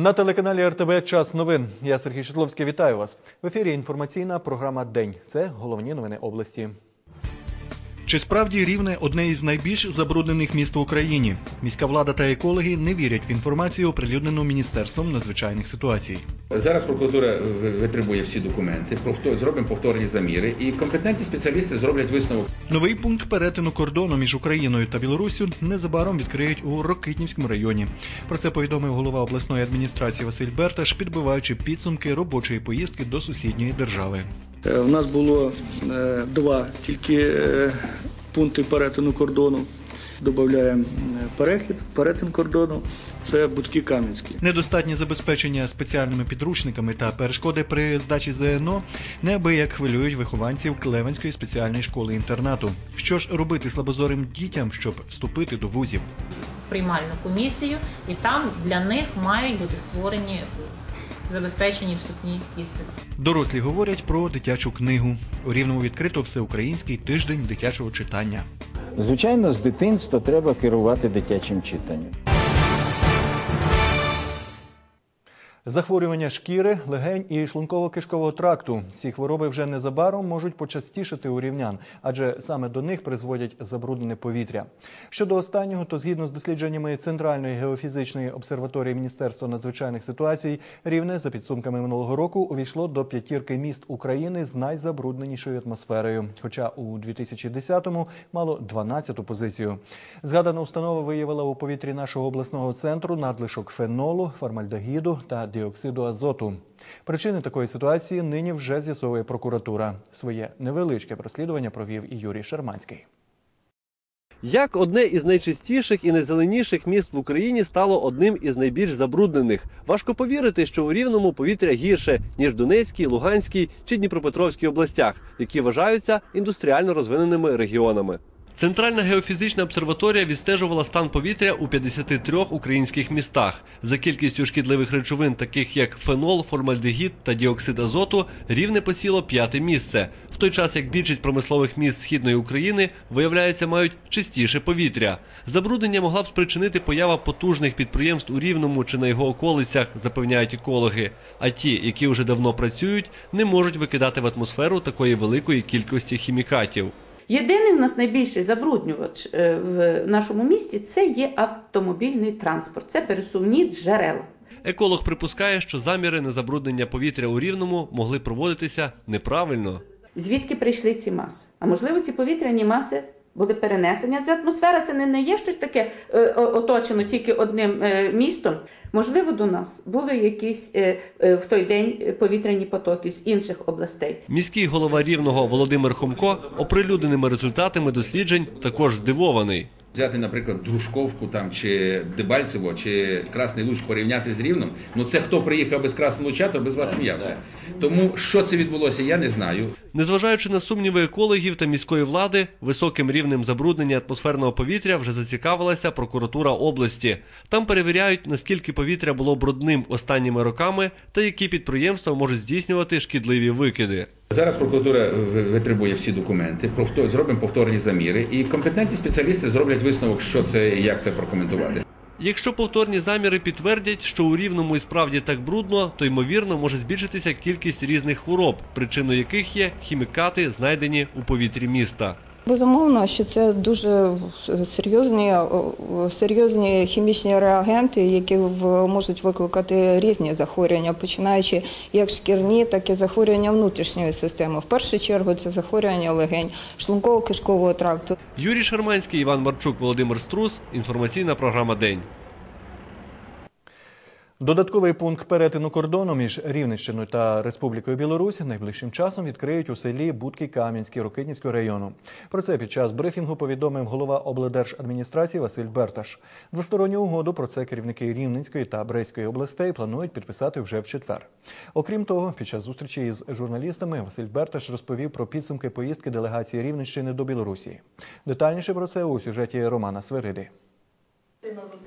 На телеканалі РТБ Час новин. Я Сергій Шитловський. Вітаю вас. В ефірі інформаційна програма День. Це головні новини області. Чи справді рівне одне із найбільш забруднених міст в Україні? Міська влада та екологи не вірять в інформацію, оприлюднену міністерством надзвичайних ситуацій. Зараз прокуратура ви- витребує всі документи, зробимо повторні заміри, і компетентні спеціалісти зроблять висновок. Новий пункт перетину кордону між Україною та Білоруссю незабаром відкриють у Рокитнівському районі. Про це повідомив голова обласної адміністрації Василь Берташ, підбиваючи підсумки робочої поїздки до сусідньої держави. Е, У нас було е, два тільки е, пункти перетину кордону. Додаємо перехід, перетин кордону. Це Будки Кам'янські. Недостатнє забезпечення спеціальними підручниками та перешкоди при здачі ЗНО неабияк хвилюють вихованців Клевенської спеціальної школи інтернату. Що ж робити слабозорим дітям, щоб вступити до вузів? приймальну комісію, і там для них мають бути створені забезпечені вступні іспити. Дорослі говорять про дитячу книгу. У рівному відкрито всеукраїнський тиждень дитячого читання. Звичайно, з дитинства треба керувати дитячим читанням. Захворювання шкіри, легень і шлунково-кишкового тракту. Ці хвороби вже незабаром можуть почастішити у рівнян, адже саме до них призводять забруднене повітря. Щодо останнього, то згідно з дослідженнями Центральної геофізичної обсерваторії Міністерства надзвичайних ситуацій, рівне за підсумками минулого року увійшло до п'ятірки міст України з найзабрудненішою атмосферою. Хоча у 2010-му мало 12-ту позицію. Згадана установа виявила у повітрі нашого обласного центру надлишок фенолу, формальдегіду та діоксиду азоту. Причини такої ситуації нині вже з'ясовує прокуратура. Своє невеличке розслідування провів і Юрій Шерманський. Як одне із найчистіших і найзеленіших міст в Україні стало одним із найбільш забруднених. Важко повірити, що у рівному повітря гірше ніж в Донецькій, Луганській чи Дніпропетровській областях, які вважаються індустріально розвиненими регіонами. Центральна геофізична обсерваторія відстежувала стан повітря у 53 українських містах. За кількістю шкідливих речовин, таких як фенол, формальдегід та діоксид азоту, рівне посіло п'яте місце. В той час як більшість промислових міст східної України виявляється мають чистіше повітря. Забруднення могла б спричинити поява потужних підприємств у рівному чи на його околицях, запевняють екологи. А ті, які вже давно працюють, не можуть викидати в атмосферу такої великої кількості хімікатів. Єдиний в нас найбільший забруднювач е, в нашому місті це є автомобільний транспорт, це пересувні джерела. Еколог припускає, що заміри на забруднення повітря у рівному могли проводитися неправильно. Звідки прийшли ці маси? А можливо, ці повітряні маси були перенесені. Ця атмосфера це не, є щось таке е, оточено тільки одним е, містом. Можливо, до нас були якісь е, в той день повітряні потоки з інших областей. Міський голова рівного Володимир Хомко оприлюдненими результатами досліджень також здивований. Взяти, наприклад, Дружковку там чи Дебальцево, чи Красний Луч порівняти з Рівном. Ну це хто приїхав без Красного Луча, то без вас сміявся. Тому що це відбулося, я не знаю. Незважаючи на сумніви екологів та міської влади, високим рівнем забруднення атмосферного повітря вже зацікавилася прокуратура області. Там перевіряють, наскільки повітря було брудним останніми роками та які підприємства можуть здійснювати шкідливі викиди. Зараз прокуратура ви- витребує всі документи, зробимо повторні заміри, і компетентні спеціалісти зроблять висновок, що це і як це прокоментувати. Якщо повторні заміри підтвердять, що у рівному і справді так брудно, то ймовірно може збільшитися кількість різних хвороб, причиною яких є хімікати, знайдені у повітрі міста. Безумовно, що це дуже серйозні, серйозні хімічні реагенти, які в- можуть викликати різні захворювання, починаючи як шкірні, так і захворювання внутрішньої системи. В першу чергу це захворювання легень, шлунково-кишкового тракту. Юрій Шарманський, Іван Марчук, Володимир Струс. Інформаційна програма День. Додатковий пункт перетину кордону між Рівненщиною та Республікою Білорусь найближчим часом відкриють у селі Будки Кам'янський Рокитнівського району. Про це під час брифінгу повідомив голова облдержадміністрації Василь Берташ. Двосторонню угоду про це керівники Рівненської та Брестської областей планують підписати вже в четвер. Окрім того, під час зустрічі із журналістами Василь Берташ розповів про підсумки поїздки делегації Рівненщини до Білорусі. Детальніше про це у сюжеті Романа Свериди.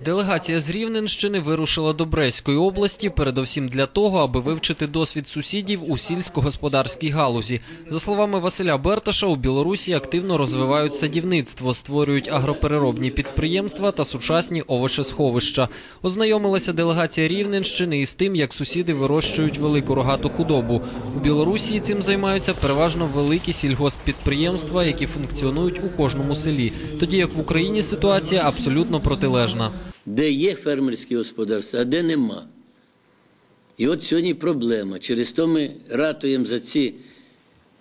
Делегація з Рівненщини вирушила до Брестської області, передовсім для того, аби вивчити досвід сусідів у сільськогосподарській галузі. За словами Василя Берташа, у Білорусі активно розвивають садівництво, створюють агропереробні підприємства та сучасні овочесховища. Ознайомилася делегація Рівненщини із тим, як сусіди вирощують велику рогату худобу. У Білорусі цим займаються переважно великі сільгосппідприємства, які функціонують у кожному селі. Тоді як в Україні ситуація абсолютно протилежна. Де є фермерські господарства, а де нема. І от сьогодні проблема. Через то ми ратуємо за ці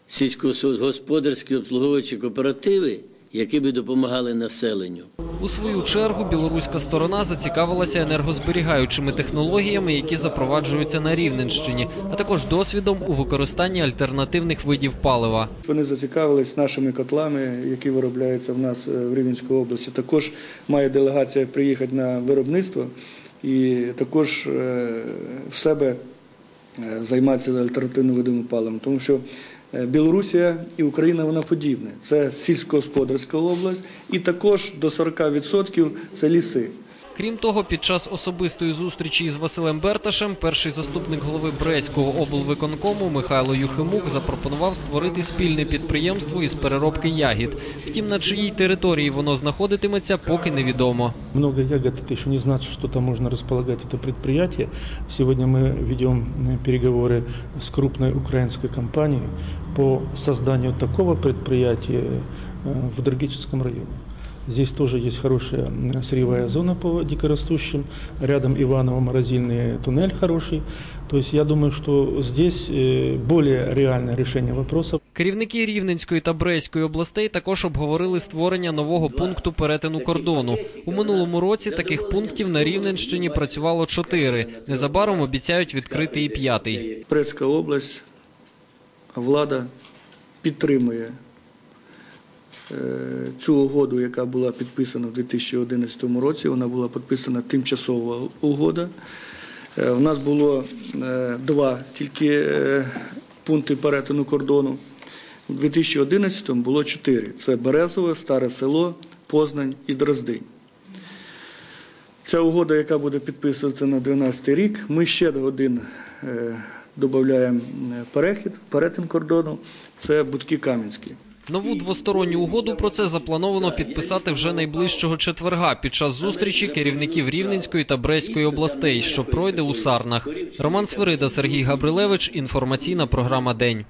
сільськогосподарські обслуговуючі кооперативи, які би допомагали населенню. У свою чергу білоруська сторона зацікавилася енергозберігаючими технологіями, які запроваджуються на Рівненщині, а також досвідом у використанні альтернативних видів палива. Вони зацікавились нашими котлами, які виробляються в нас е, в Рівненській області. Також має делегація приїхати на виробництво і також е, в себе е, займатися альтернативними видами палива. Тому що Білорусія і Україна вона подібне. Це сільськогосподарська область, і також до 40% це ліси. Крім того, під час особистої зустрічі із Василем Берташем перший заступник голови Брестського облвиконкому Михайло Юхимук запропонував створити спільне підприємство із переробки ягід. Втім, на чиїй території воно знаходитиметься, поки невідомо. Много ягод это еще не значит, что там можно располагать это предприятие. Сегодня мы ведем э, переговоры с крупной украинской компанией по созданию такого предприятия э, в Драгическом районе. Здесь тоже есть хорошая м, сырьевая зона по дикорастущим. Рядом Иваново-морозильный туннель хороший. То есть я думаю, что здесь э, более реальное решение вопроса. Керівники Рівненської та Брестської областей також обговорили створення нового пункту перетину кордону. У минулому році таких пунктів на Рівненщині працювало чотири. Незабаром обіцяють відкрити і п'ятий. Прецька область, влада підтримує е, цю угоду, яка була підписана в 2011 році. Вона була підписана тимчасова угода. Е, У нас було е, два тільки е, пункти перетину кордону. У 2011 було чотири: це Березове, Старе Село, Познань і Дроздинь. Ця угода, яка буде підписуватися на 12 рік, ми ще один е, додаємо перехід, перетин кордону, це Будки Кам'янські. Нову двосторонню угоду про це заплановано підписати вже найближчого четверга під час зустрічі керівників Рівненської та Брестської областей, що пройде у Сарнах. Роман Свирида, Сергій Габрилевич. Інформаційна програма День.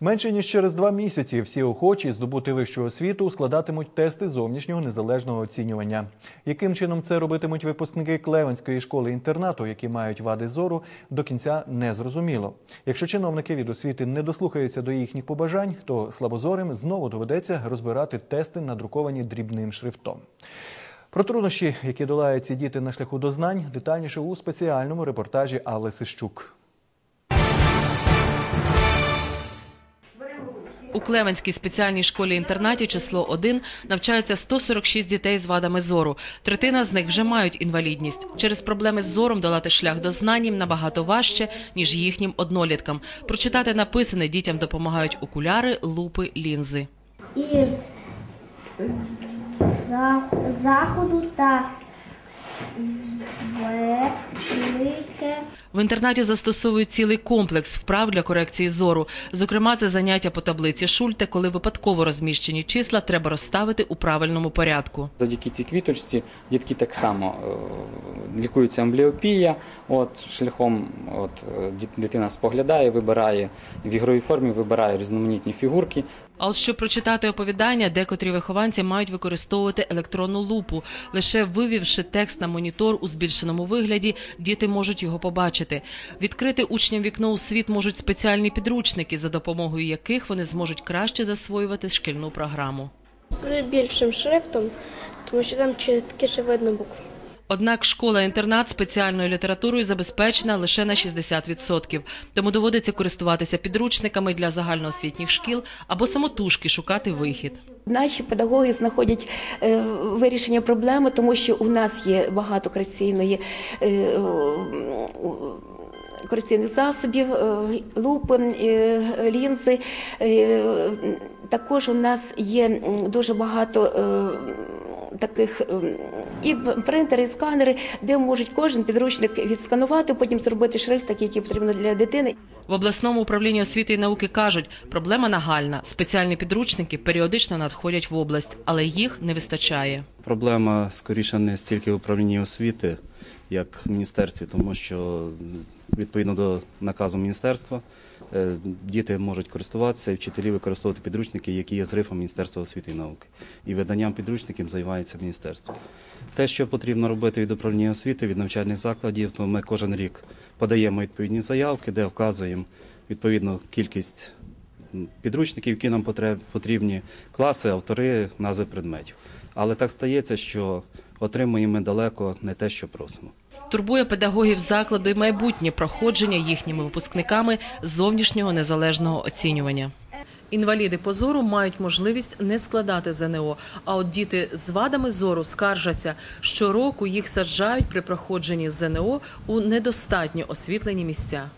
Менше ніж через два місяці всі охочі здобути вищу освіту складатимуть тести зовнішнього незалежного оцінювання. Яким чином це робитимуть випускники Клевенської школи інтернату, які мають вади зору, до кінця не зрозуміло. Якщо чиновники від освіти не дослухаються до їхніх побажань, то слабозорим знову доведеться розбирати тести, надруковані дрібним шрифтом. Про труднощі, які долають ці діти на шляху до знань, детальніше у спеціальному репортажі Алли Сищук. У Клеменській спеціальній школі-інтернаті число 1 навчаються 146 дітей з вадами зору. Третина з них вже мають інвалідність. Через проблеми з зором долати шлях до знань набагато важче, ніж їхнім одноліткам. Прочитати написане дітям допомагають окуляри, лупи, лінзи. із заходу та В інтернаті застосовують цілий комплекс вправ для корекції зору. Зокрема, це заняття по таблиці Шульте, коли випадково розміщені числа треба розставити у правильному порядку. Завдяки цій квіточці дітки так само е, лікується амбліопія. От шляхом от е, дитина споглядає, вибирає в ігровій формі, вибирає різноманітні фігурки. А от щоб прочитати оповідання, декотрі вихованці мають використовувати електронну лупу. Лише вивівши текст на монітор у збільшеному вигляді, діти можуть його побачити. Відкрити учням вікно у світ можуть спеціальні підручники, за допомогою яких вони зможуть краще засвоювати шкільну програму. з більшим шрифтом, тому що там чіткіше видно букви. Однак школа-інтернат спеціальною літературою забезпечена лише на 60%, тому доводиться користуватися підручниками для загальноосвітніх шкіл або самотужки шукати вихід. Наші педагоги знаходять е, вирішення проблеми, тому що у нас є багато корекційної. е, Корекційних засобів, е, лупи, лінзи. Також у нас є дуже багато таких ем, і принтери, і сканери, де можуть кожен підручник відсканувати, потім зробити шрифт, такий, який потрібно для дитини. В обласному управлінні освіти і науки кажуть, проблема нагальна. Спеціальні підручники періодично надходять в область, але їх не вистачає. Проблема скоріше не стільки в управлінні освіти, як в міністерстві, тому що відповідно до наказу міністерства е, діти можуть користуватися і вчителі використовувати підручники, які є з грифом Міністерства освіти і науки. І виданням підручників займається міністерство. Те, що потрібно робити від управління освіти, від навчальних закладів, то ми кожен рік подаємо відповідні заявки, де вказуємо відповідну кількість підручників, які нам потрібні, класи, автори, назви предметів. Але так стається, що отримуємо ми далеко не те, що просимо. Турбує педагогів закладу і майбутнє проходження їхніми випускниками зовнішнього незалежного оцінювання. Інваліди по зору мають можливість не складати ЗНО. А от діти з вадами зору скаржаться, щороку їх саджають при проходженні ЗНО у недостатньо освітлені місця.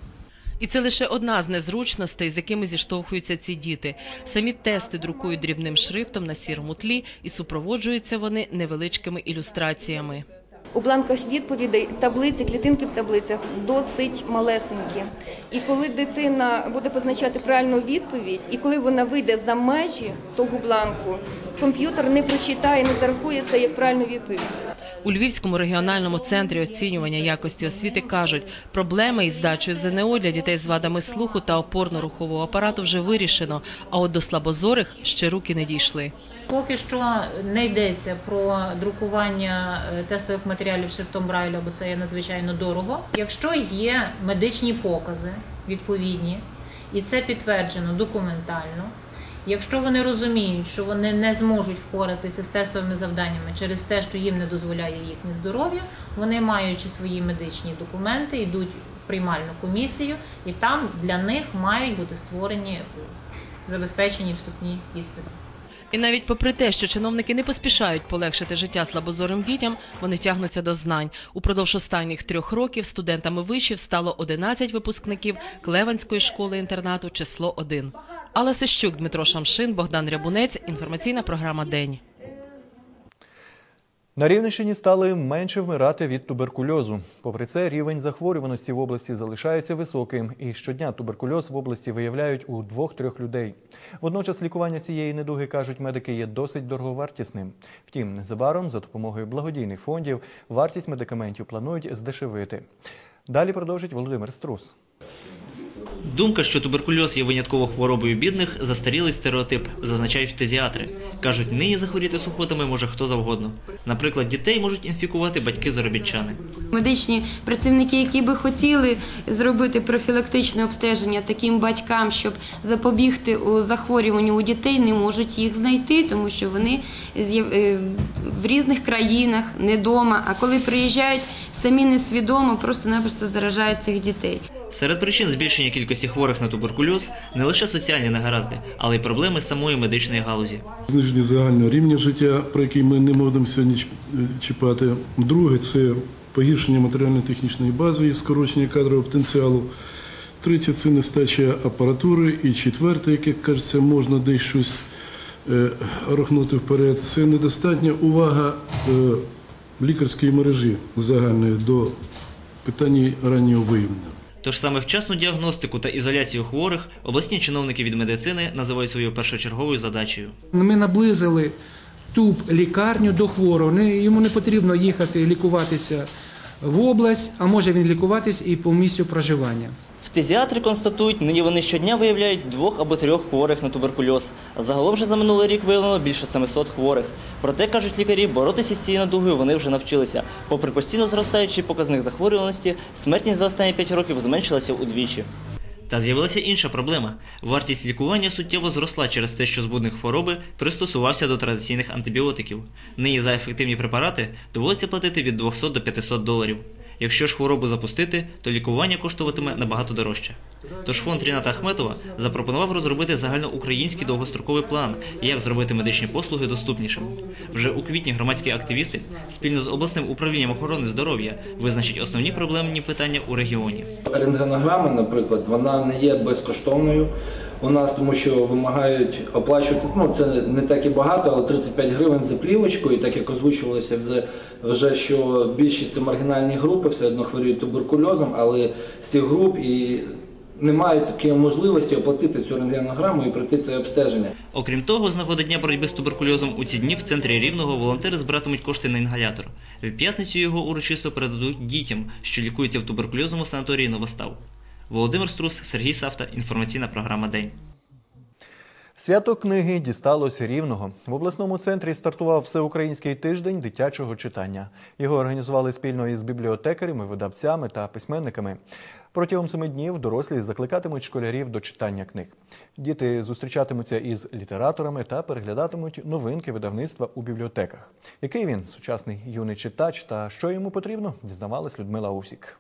І це лише одна з незручностей, з якими зіштовхуються ці діти. Самі тести друкують дрібним шрифтом на сірому тлі і супроводжуються вони невеличкими ілюстраціями. У бланках відповідей таблиці, клітинки в таблицях досить малесенькі. І коли дитина буде позначати правильну відповідь, і коли вона вийде за межі того бланку, комп'ютер не прочитає, не зарахує це як правильну відповідь. У Львівському регіональному центрі оцінювання якості освіти кажуть, проблеми із здачею ЗНО для дітей з вадами слуху та опорно-рухового апарату вже вирішено, а от до слабозорих ще руки не дійшли. Поки що не йдеться про друкування е, тестових матеріалів шрифтом Брайля, бо це є надзвичайно дорого. Якщо є медичні покази відповідні, і це підтверджено документально. Якщо вони розуміють, що вони не зможуть впоратися з тестовими завданнями через те, що їм не дозволяє їхнє здоров'я, вони, маючи свої медичні документи, йдуть в приймальну комісію, і там для них мають бути створені забезпечені вступні іспити. І навіть попри те, що чиновники не поспішають полегшити життя слабозорим дітям, вони тягнуться до знань. Упродовж останніх трьох років студентами вишів стало 11 випускників Клеванської школи-інтернату число 1. Алла Сищук, Дмитро Шамшин, Богдан Рябунець. Інформаційна програма День. На Рівненщині стали менше вмирати від туберкульозу. Попри це, рівень захворюваності в області залишається високим, і щодня туберкульоз в області виявляють у двох-трьох людей. Водночас лікування цієї недуги, кажуть медики, є досить дороговартісним. Втім, незабаром за допомогою благодійних фондів вартість медикаментів планують здешевити. Далі продовжить Володимир Струс. Думка, що туберкульоз є винятково хворобою бідних, застарілий стереотип, зазначають фтизіатри. Кажуть, нині захворіти сухотами може хто завгодно. Наприклад, дітей можуть інфікувати батьки-заробітчани. Медичні працівники, які би хотіли зробити профілактичне обстеження таким батькам, щоб запобігти у захворюванню у дітей, не можуть їх знайти, тому що вони е, в різних країнах, не вдома. А коли приїжджають, самі несвідомо, просто-напросто заражають цих дітей. Серед причин збільшення кількості хворих на туберкульоз не лише соціальні негаразди, але й проблеми самої медичної галузі. Зниження загального рівня життя, про який ми не можемо сьогодні чіпати. Друге це погіршення матеріально-технічної бази і скорочення кадрового потенціалу. Третє це нестача апаратури. І четверте, яке кажеться, можна десь щось е, рухнути вперед, це недостатня увага е, лікарської мережі загальної до питання раннього виявлення. Тож саме вчасну діагностику та ізоляцію хворих обласні чиновники від медицини називають своєю першочерговою задачею. Ми наблизили ту лікарню до хворого. Йому не потрібно їхати лікуватися в область, а може він лікуватись і по місцю проживання. Фтизіатри констатують, нині вони щодня виявляють двох або трьох хворих на туберкульоз. Загалом же за минулий рік виявлено більше 700 хворих. Проте, кажуть лікарі, боротися з цією надугою вони вже навчилися. Попри постійно зростаючий показник захворюваності, смертність за останні 5 років зменшилася удвічі. Та з'явилася інша проблема. Вартість лікування суттєво зросла через те, що збудник хвороби пристосувався до традиційних антибіотиків. Нині за ефективні препарати доводиться платити від 200 до 500 доларів. Якщо ж хворобу запустити, то лікування коштуватиме набагато дорожче. Тож фонд Ріната Ахметова запропонував розробити загальноукраїнський довгостроковий план, як зробити медичні послуги доступнішими. Вже у квітні громадські активісти спільно з обласним управлінням охорони здоров'я визначать основні проблемні питання у регіоні. Рентгенограма, наприклад, вона не є безкоштовною у нас, тому що вимагають оплачувати. Ну це не так і багато, але 35 гривень за плівочку, і так як озвучувалося вже, вже що більшість це маргінальні групи, все одно хворіють туберкульозом, але з цих груп і не мають такої можливості оплатити цю рентгенограму і пройти це обстеження. Окрім того, з нагоди дня боротьби з туберкульозом у ці дні в центрі рівного волонтери збиратимуть кошти на інгалятор. В п'ятницю його урочисто передадуть дітям, що лікуються в туберкульозному санаторії Новостав. Володимир Струс, Сергій Савта. Інформаційна програма День. Свято книги дісталося рівного. В обласному центрі стартував всеукраїнський тиждень дитячого читання. Його організували спільно із бібліотекарями, видавцями та письменниками. Протягом семи днів дорослі закликатимуть школярів до читання книг. Діти зустрічатимуться із літераторами та переглядатимуть новинки видавництва у бібліотеках. Який він сучасний юний читач та що йому потрібно, дізнавалась Людмила Усік.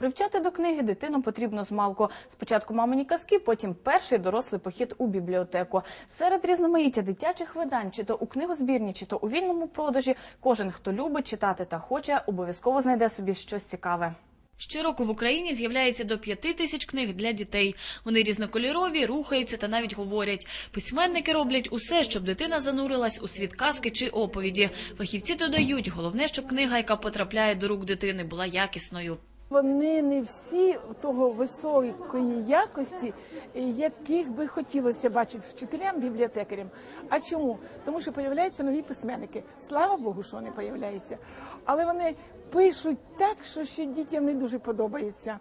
Привчати до книги дитину потрібно з малку. Спочатку мамині казки, потім перший дорослий похід у бібліотеку. Серед різноманіття дитячих видань, чи то у книгозбірні, чи то у вільному продажі, кожен, хто любить читати та хоче, обов'язково знайде собі щось цікаве. Щороку в Україні з'являється до п'яти тисяч книг для дітей. Вони різнокольорові, рухаються та навіть говорять. Письменники роблять усе, щоб дитина занурилась у світ казки чи оповіді. Фахівці додають, головне, щоб книга, яка потрапляє до рук дитини, була якісною. Вони не всі того високої якості, яких би хотілося бачити вчителям, бібліотекарям. А чому? Тому що появляються нові письменники. Слава Богу, що вони появляються. Але вони пишуть так, що ще дітям не дуже подобається.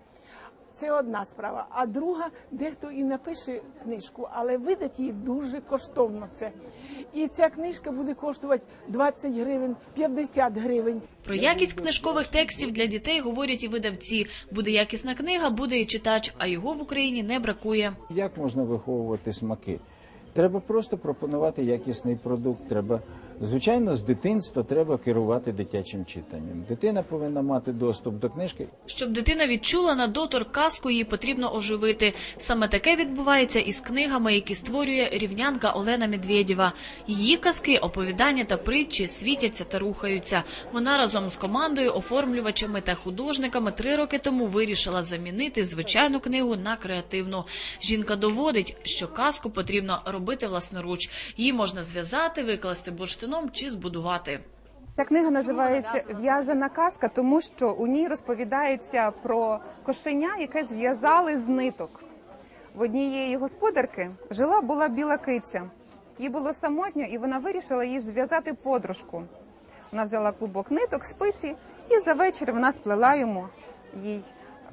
Це одна справа. А друга, дехто і напише книжку, але видать її дуже коштовно це. І ця книжка буде коштувати 20 гривень, 50 гривень. Про якість книжкових текстів для дітей говорять і видавці. Буде якісна книга, буде і читач, а його в Україні не бракує. Як можна виховувати смаки? Треба просто пропонувати якісний продукт. Треба, звичайно, з дитинства треба керувати дитячим читанням. Дитина повинна мати доступ до книжки. Щоб дитина відчула на дотор казку, її потрібно оживити. Саме таке відбувається із книгами, які створює рівнянка Олена Медведєва. Її казки, оповідання та притчі світяться та рухаються. Вона разом з командою, оформлювачами та художниками три роки тому вирішила замінити звичайну книгу на креативну. Жінка доводить, що казку потрібно робити власноруч. Її можна зв'язати, викласти бурштином чи збудувати. Ця книга називається В'язана казка, тому що у ній розповідається про кошеня, яке зв'язали з ниток. В однієї господарки жила була біла киця. Їй було самотньо, і вона вирішила їй зв'язати подружку. Вона взяла клубок ниток, спиці, і за вечір вона сплела йому їй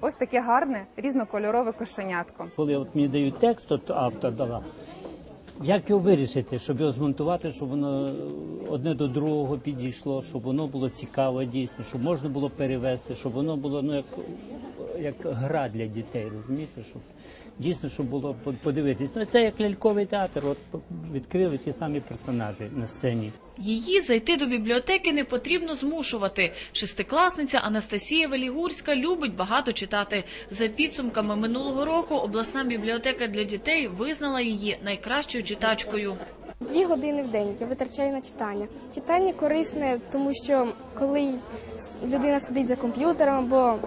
ось таке гарне різнокольорове кошенятко. Коли от мені дають текст, от автор дала, як його вирішити, щоб його змонтувати, щоб воно одне до другого підійшло, щоб воно було цікаво дійсно, щоб можна було перевести, щоб воно було ну як, як гра для дітей, розумієте, щоб дійсно щоб було по- подивитись. Ну це як ляльковий театр, от відкрили ті самі персонажі на сцені. Її зайти до бібліотеки не потрібно змушувати. Шестикласниця Анастасія Велігурська любить багато читати. За підсумками минулого року обласна бібліотека для дітей визнала її найкращою читачкою. Дві години в день я витрачаю на читання. Читання корисне, тому що коли людина сидить за комп'ютером або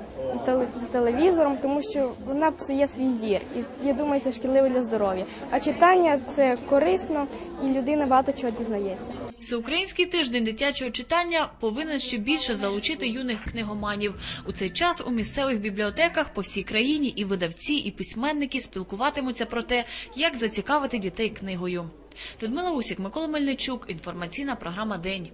за телевізором, тому що вона псує свій зір. І я думаю, це шкідливо для здоров'я. А читання це корисно і людина багато чого дізнається. Всеукраїнський тиждень дитячого читання повинен ще більше залучити юних книгоманів. У цей час у місцевих бібліотеках по всій країні і видавці, і письменники спілкуватимуться про те, як зацікавити дітей книгою. Людмила Усік, Микола Мельничук. Інформаційна програма День.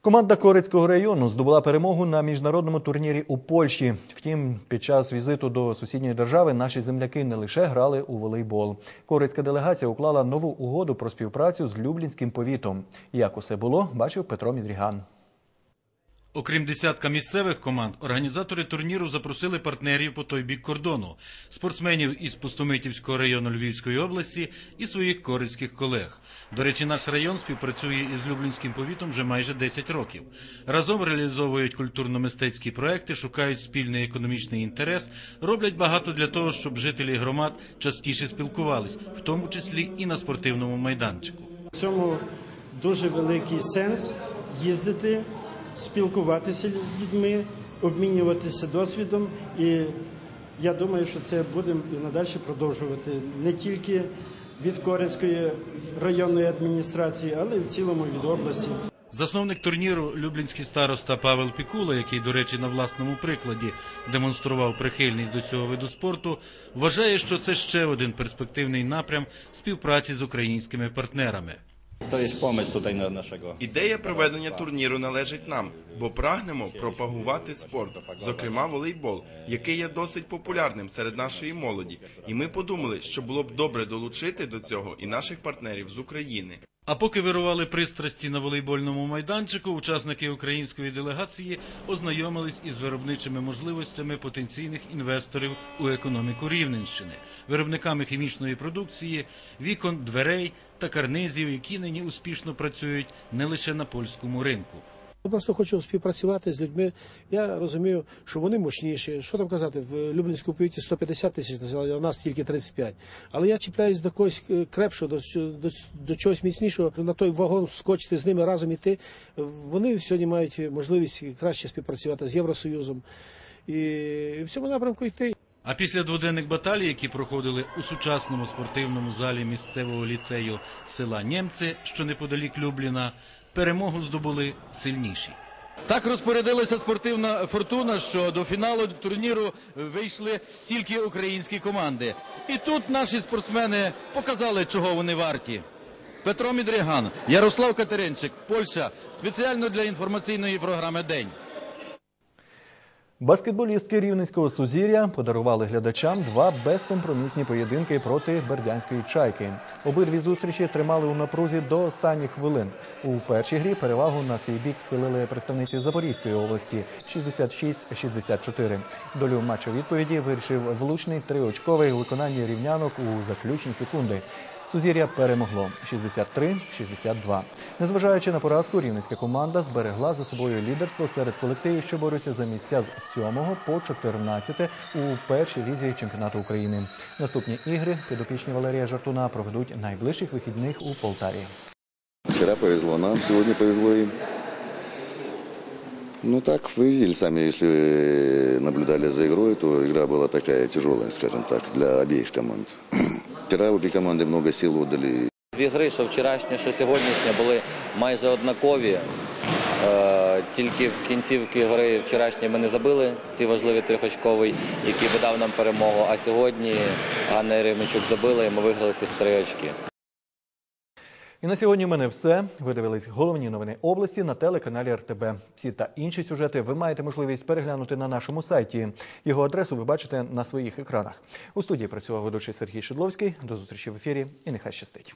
Команда Корицького району здобула перемогу на міжнародному турнірі у Польщі. Втім, під час візиту до сусідньої держави наші земляки не лише грали у волейбол. Корицька делегація уклала нову угоду про співпрацю з Люблінським повітом. Як усе було, бачив Петро Мідріган. Окрім десятка місцевих команд, організатори турніру запросили партнерів по той бік кордону, спортсменів із Пустомитівського району Львівської області і своїх корицьких колег. До речі, наш район співпрацює із Люблінським повітом вже майже 10 років. Разом реалізовують культурно-мистецькі проекти, шукають спільний економічний інтерес, роблять багато для того, щоб жителі громад частіше спілкувались, в тому числі і на спортивному майданчику. В цьому дуже великий сенс їздити, спілкуватися з людьми, обмінюватися досвідом. І я думаю, що це будемо і надалі продовжувати не тільки від Корецької районної адміністрації, але й в цілому від області. Засновник турніру Люблінський староста Павел Пікула, який, до речі, на власному прикладі демонстрував прихильність до цього виду спорту, вважає, що це ще один перспективний напрям співпраці з українськими партнерами. To jest pomysł tutaj na naszego. Ідея проведення турніру належить нам, бо прагнемо пропагувати спорт, зокрема волейбол, який є досить популярним серед нашої молоді. І ми подумали, що було б добре долучити до цього і наших партнерів з України. А поки вирували пристрасті на волейбольному майданчику, учасники української делегації ознайомились із виробничими можливостями потенційних інвесторів у економіку Рівненщини, виробниками хімічної продукції, вікон, дверей та карнизів, які нині успішно працюють не лише на польському ринку. Я просто хочу співпрацювати з людьми. Я розумію, що вони мощніші. Що там казати, в Люблінському повіті 150 тисяч населення, а в нас тільки 35. Але я чіпляюсь до когось е, крепшого, до, до, до чогось міцнішого, на той вагон скочити з ними разом іти. Вони сьогодні мають можливість краще співпрацювати з Євросоюзом і в цьому напрямку йти. А після дводенних баталій, які проходили у сучасному спортивному залі місцевого ліцею села Нємце, що неподалік Любліна, перемогу здобули сильніші. Так розпорядилася спортивна фортуна, що до фіналу турніру вийшли тільки українські команди. І тут наші спортсмени показали, чого вони варті. Петро Мідріган, Ярослав Катеринчик, Польща спеціально для інформаційної програми День. Баскетболістки Рівненського Сузір'я подарували глядачам два безкомпромісні поєдинки проти бердянської чайки. Обидві зустрічі тримали у напрузі до останніх хвилин. У першій грі перевагу на свій бік схилили представниці Запорізької області 66-64. Долю матчу відповіді вирішив влучний триочковий у виконанні рівнянок у заключні секунди. Сузір'я перемогло 63-62. Незважаючи на поразку, рівненська команда зберегла за собою лідерство серед колективів, що борються за місця з 7 по 14 у першій лізі чемпіонату України. Наступні ігри підопічні Валерія Жартуна проведуть найближчих вихідних у Полтаві. Вчера повезло нам, сегодня повезло им. Ну так, вы видели сами, если наблюдали за игрой, то игра была такая тяжелая, скажем так, для обеих команд. Вчера обе команды много сил отдали. Дві гри, що вчорашня, що сьогоднішня, були майже однакові. Е, Тільки в кінцівки гри вчорашньої ми не забили ці важливі трьохочковий, який би дав нам перемогу. А сьогодні Ганна Єремичук забила і ми виграли цих три очки. І на сьогодні в мене все. Ви дивились головні новини області на телеканалі РТБ. Ці та інші сюжети ви маєте можливість переглянути на нашому сайті. Його адресу ви бачите на своїх екранах. У студії працював ведучий Сергій Шедловський. До зустрічі в ефірі і нехай щастить.